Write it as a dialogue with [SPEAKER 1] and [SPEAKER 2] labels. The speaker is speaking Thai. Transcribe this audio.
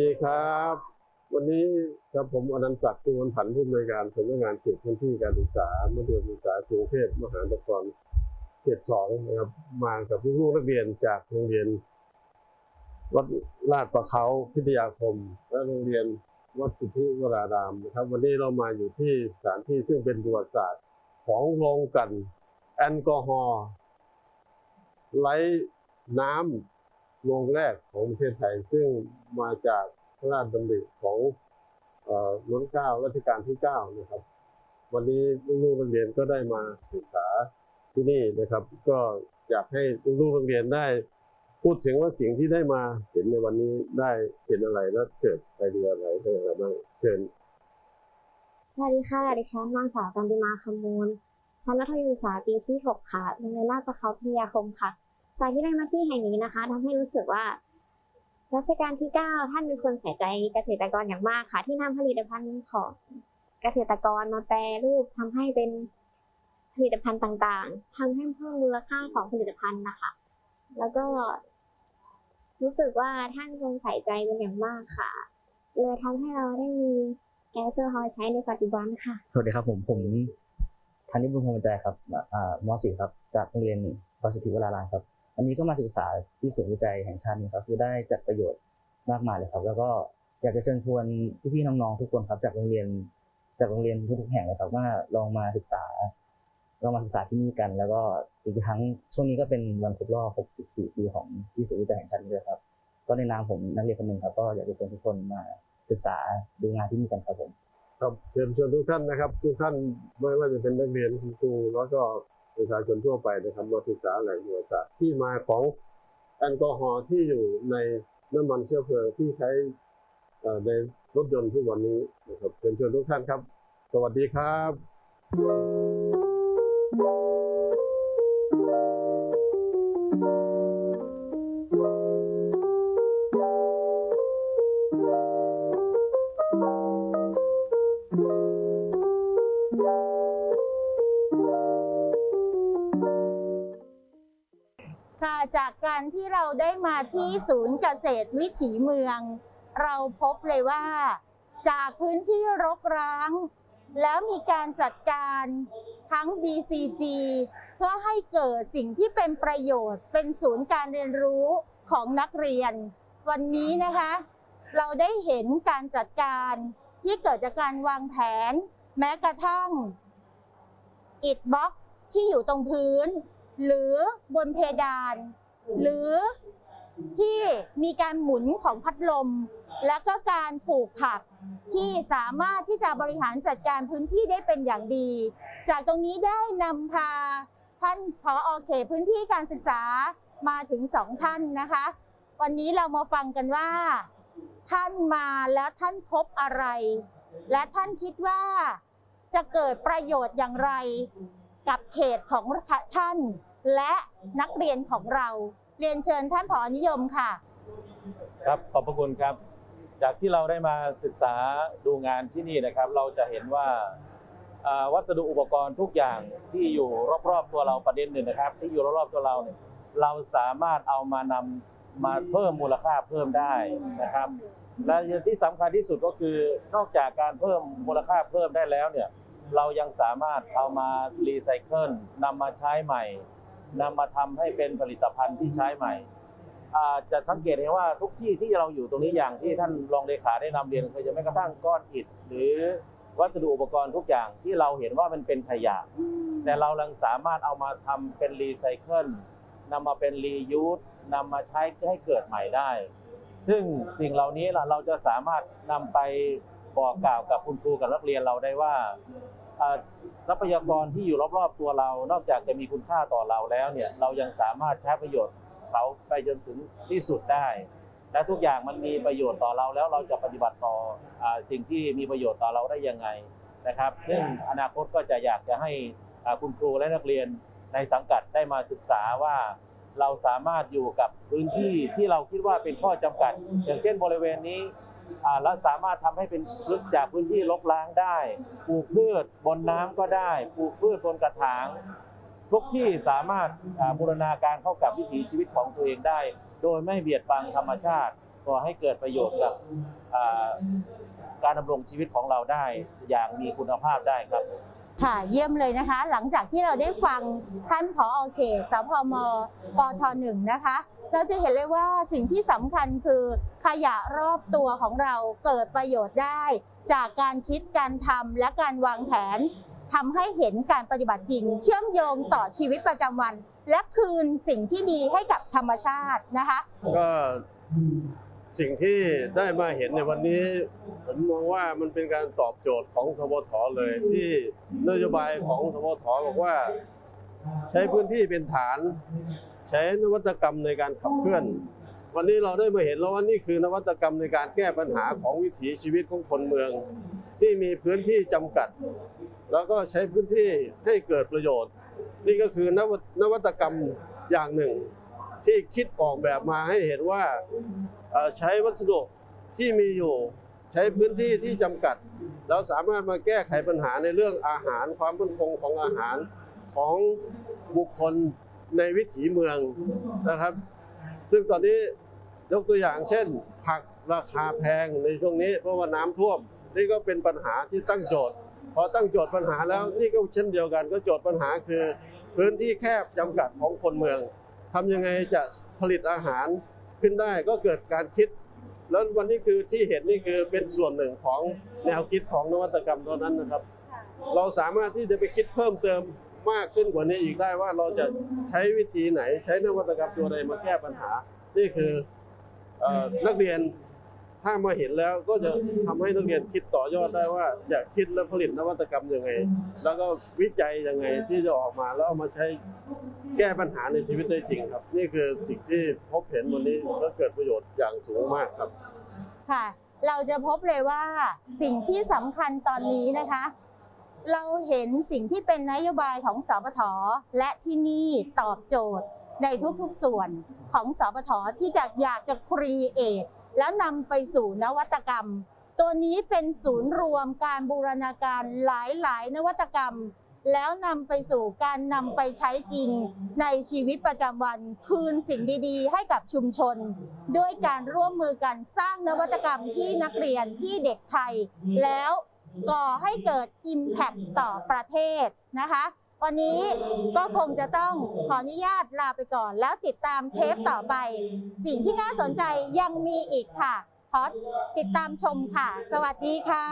[SPEAKER 1] ดีครับ วันนี้ครับผมอนันต์ศักดิ์ตุวันผันผู้อำนวยการสำนักงานเขตพื้นที่การศึกษามัธยมศึกษากรุงเทพมหานครเขตสองนะครับมากับลูกๆนักเรียนจากโรงเรียนวัดลาดประเขาพิทยาคม และโรงเรียนวัดสิทธิวรารามนะครับ วันนี้เรามาอยู่ที่สถานที่ซึ่งเป็นประวัติศาสตร์ของโรงกันแอลกอฮอล์ไร้น้ำโรงแรกของประเทศไทยซึ่งมาจาก พระราชดำริของเอ่อรัชกาลรัชกาลที่เก้านะครับ วันนี้ลูกๆนักเรียนก็ได้มาศึกษาที่นี่นะครับ ก็อยากให้ลูกๆนักเรียนได้พูดถึงว่าสิ่งที่ได้มาเห็นในวันนี้ได้เห็นอะไรและเกิดไอเดียอะไรได้อะไรบ้างเชิญ
[SPEAKER 2] สวัสดีค่ะดิฉันนางสาวกันติมาคำมูลชั้นมัธยมศึกษาปีที่ 6 ค่ะโรงเรียนลาดประเขาพิทยาคมค่ะจากที่ได้มาที่แห่งนี้นะคะทำให้รู้สึกว่า รัชกาลที่ 9 ท่านเป็นคนใส่ใจเกษตรกรอย่างมากค่ะ ที่นำผลิตภัณฑ์ของเกษตรกรมาแปรรูปทำให้เป็นผลิตภัณฑ์ต่างๆทำให้เพิ่มมูลค่าของผลิตภัณฑ์นะคะ แล้วก็รู้สึกว่าท่านทรงใส่ใจเป็นอย่างมากค่ะเลยทำให้เราได้มีแก๊สโซฮอล์ใช้ในปัจจุบันค่ะ
[SPEAKER 3] สวัสดีครับผมผมธนิบุญพงษ์ใจครับอ่ามสี่ครับ จากโรงเรียนประสิทธิวรารามครับ วันนี้ก็มาศึกษาที่ศูนย์วิจัยแห่งชาตินี้ครับคือได้จัดประโยชน์มากมายเลยครับ แล้วก็อยากจะเชิญชวนพี่ๆน้องๆทุกคนครับจากโรงเรียนจากโรงเรียนทุกๆแห่งเลยครับว่าลองมาศึกษาลองมาศึกษาที่นี่กัน แล้วก็อีกทั้งช่วงนี้ก็เป็นวันครบรอบ 64 ปีของที่ศูนย์วิจัยแห่งชาตินี้ด้วยครับ ก็ในนามผมนักเรียนคนหนึ่งครับ ก็อยากจะชวนทุกคนมาศึกษาดูงานที่นี่กันครับผม
[SPEAKER 1] ครับเชิญชวนทุกท่านนะครับ ทุกท่านไม่ว่าจะเป็นนักเรียนคุณครูแล้วก็ ประชาชนทั่วไปนะครับมาศึกษาแหล่งประวัติศาสตร์ที่มาของแอลกอฮอล์ที่อยู่ในน้ำมันเชื้อเพลิงที่ใช้ในรถยนต์ทุกวันนี้นะครับเชิญชวนทุกท่านครับ สวัสดีครับ
[SPEAKER 4] จากการที่เราได้มาที่ศูนย์เกษตรวิถีเมือง เราพบเลยว่า จากพื้นที่รกร้าง แล้วมีการจัดการทั้ง BCG เพื่อให้เกิดสิ่งที่เป็นประโยชน์ เป็นศูนย์การเรียนรู้ของนักเรียน วันนี้นะคะ เราได้เห็นการจัดการที่เกิดจากการวางแผน แม้กระทั่งอิฐบล็อกที่อยู่ตรงพื้น หรือบนเพดาน หรือที่มีการหมุนของพัดลม และก็การปลูกผักที่สามารถที่จะบริหารจัดการพื้นที่ได้เป็นอย่างดี จากตรงนี้ได้นำพาท่านผอเขตพื้นที่การศึกษามาถึงสองท่านนะคะ วันนี้เรามาฟังกันว่า ท่านมาแล้วท่านพบอะไร และท่านคิดว่าจะเกิดประโยชน์อย่างไร กับเขตของท่าน และนักเรียนของเราเรียนเชิญท่านผอนิยมค่ะ
[SPEAKER 5] ครับขอบพระคุณครับ จากที่เราได้มาศึกษาดูงานที่นี่นะครับ เราจะเห็นว่าวัสดุอุปกรณ์ทุกอย่างที่อยู่รอบๆตัวเราประเด็นหนึ่งนะครับ ที่อยู่รอบๆตัวเราเนี่ยเราสามารถเอามานำมาเพิ่มมูลค่าเพิ่มได้นะครับ และที่สำคัญที่สุดก็คือนอกจากการเพิ่มมูลค่าเพิ่มได้แล้วเนี่ยเรายังสามารถเอามารีไซเคิลนำมาใช้ใหม่ นำมาทำให้เป็นผลิตภัณฑ์ที่ใช้ใหม่จะสังเกตเห็นว่าทุกที่ที่เราอยู่ตรงนี้อย่างที่ท่านรองเลขาได้นำเรียนเคยจะแม้กระทั่งก้อนอิฐ หรือวัสดุอุปกรณ์ทุกอย่างที่เราเห็นว่ามันเป็นขยะ แต่เราลังสามารถเอามาทำเป็นรีไซเคิลนำมาเป็นรียูสนำมาใช้ให้เกิดใหม่ได้ ซึ่งสิ่งเหล่านี้เราจะสามารถนำไปบอกกล่าวกับคุณครูกับนักเรียนเราได้ว่า ทรัพยากรที่อยู่รอบๆตัวเรา นอกจากจะมีคุณค่าต่อเราแล้วเนี่ยเรายังสามารถใช้ประโยชน์เขาไปจนถึงที่สุดได้ และทุกอย่างมันมีประโยชน์ต่อเราแล้วเราจะปฏิบัติต่ออสิ่งที่มีประโยชน์ต่อเราได้ยังไงนะครับ ซึ่งอนาคตก็จะอยากจะให้คุณครูและนักเรียนในสังกัดได้มาศึกษาว่าเราสามารถอยู่กับพื้นที่ที่เราคิดว่าเป็นข้อจำกัด อย่างเช่นบริเวณนี้ แล้วสามารถทำให้เป็นพื้นจากพื้นที่รกร้างได้ ปลูกพืชบนน้ำก็ได้ ปลูกพืชบนกระถาง ทุกที่สามารถบูรณาการเข้ากับวิถีชีวิตของตัวเองได้ โดยไม่เบียดบังธรรมชาติก่อให้เกิดประโยชน์กับการดำรงชีวิตของเราได้อย่างมีคุณภาพได้ครับ
[SPEAKER 4] ค่ะเยี่ยมเลยนะคะ หลังจากที่เราได้ฟังท่านผอเขตสพมปทหนึ่งนะคะ เราจะเห็นเลยว่าสิ่งที่สำคัญคือขยะรอบตัวของเราเกิดประโยชน์ได้ จากการคิดการทำและการวางแผนทำให้เห็นการปฏิบัติจริง เชื่อมโยงต่อชีวิตประจำวัน และคืนสิ่งที่ดีให้กับธรรมชาตินะคะ
[SPEAKER 1] ก็สิ่งที่ได้มาเห็นในวันนี้ ผมมองว่ามันเป็นการตอบโจทย์ของสวทเลย ที่นโยบายของสวทบอกว่า ใช้พื้นที่เป็นฐาน ใช้นวัตกรรมในการขับเคลื่อน วันนี้เราได้มาเห็นแล้วว่านี่คือนวัตกรรมในการแก้ปัญหาของวิถีชีวิตของคนเมือง ที่มีพื้นที่จำกัด แล้วก็ใช้พื้นที่ให้เกิดประโยชน์ นี่ก็คือนวนวัตกรรมอย่างหนึ่ง ที่คิดออกแบบมาให้เห็นว่าใช้วัสดุที่มีอยู่ใช้พื้นที่ที่จำกัด แล้วสามารถมาแก้ไขปัญหาในเรื่องอาหารความมั่นคงของอาหารของบุคคล ในวิถีเมืองนะครับ ซึ่งตอนนี้ยกตัวอย่างเช่น ผักราคาแพงในช่วงนี้เพราะว่าน้ำท่วม นี่ก็เป็นปัญหาที่ตั้งโจทย์ พอตั้งโจทย์ปัญหาแล้วนี่ก็เช่นเดียวกัน ก็โจทย์ปัญหาคือ พื้นที่แคบจำกัดของคนเมืองทำยังไงจะผลิตอาหารขึ้นได้ก็เกิดการคิด แล้ววันนี้คือที่เห็นนี่คือเป็นส่วนหนึ่งของแนวคิดของนวัตกรรมตัวนั้นนะครับ เราสามารถที่จะไปคิดเพิ่มเติม มากขึ้นกว่านี้อีกได้ว่าเราจะใช้วิธีไหน ใช้นวัตกรรมตัวใดมาแก้ปัญหา นี่คือเอ่อนักเรียนถ้ามาเห็นแล้วก็จะทำให้นักเรียนคิดต่อยอดได้ว่าจะคิดและผลิตนวัตกรรมยังไง แล้วก็วิจัยยังไงที่จะออกมาแล้วเอามาใช้แก้ปัญหาในชีวิตได้จริงครับ นี่คือสิ่งที่พบเห็นวันนี้และเกิดประโยชน์อย่างสูงมากครับ
[SPEAKER 4] ค่ะ เราจะพบเลยว่าสิ่งที่สำคัญตอนนี้นะคะ เราเห็นสิ่งที่เป็นนโยบายของสปทและที่นี่ตอบโจทย์ในทุกๆส่วนของสปทที่จะอยากจะครีเอทแล้วนำไปสู่นวัตกรรม ตัวนี้เป็นศูนย์รวมการบูรณาการหลายๆ นวัตกรรม แล้วนำไปสู่การนำไปใช้จริงในชีวิตประจำวันคืนสิ่งดีๆ ให้กับชุมชน ด้วยการร่วมมือกันสร้างนวัตกรรมที่นักเรียนที่เด็กไทยแล้ว ก่อให้เกิด Impact ต่อประเทศนะคะ วันนี้ก็คงจะต้องขออนุญาตลาไปก่อน แล้วติดตามเทปต่อไป สิ่งที่น่าสนใจยังมีอีกค่ะ ขอติดตามชมค่ะ สวัสดีค่ะ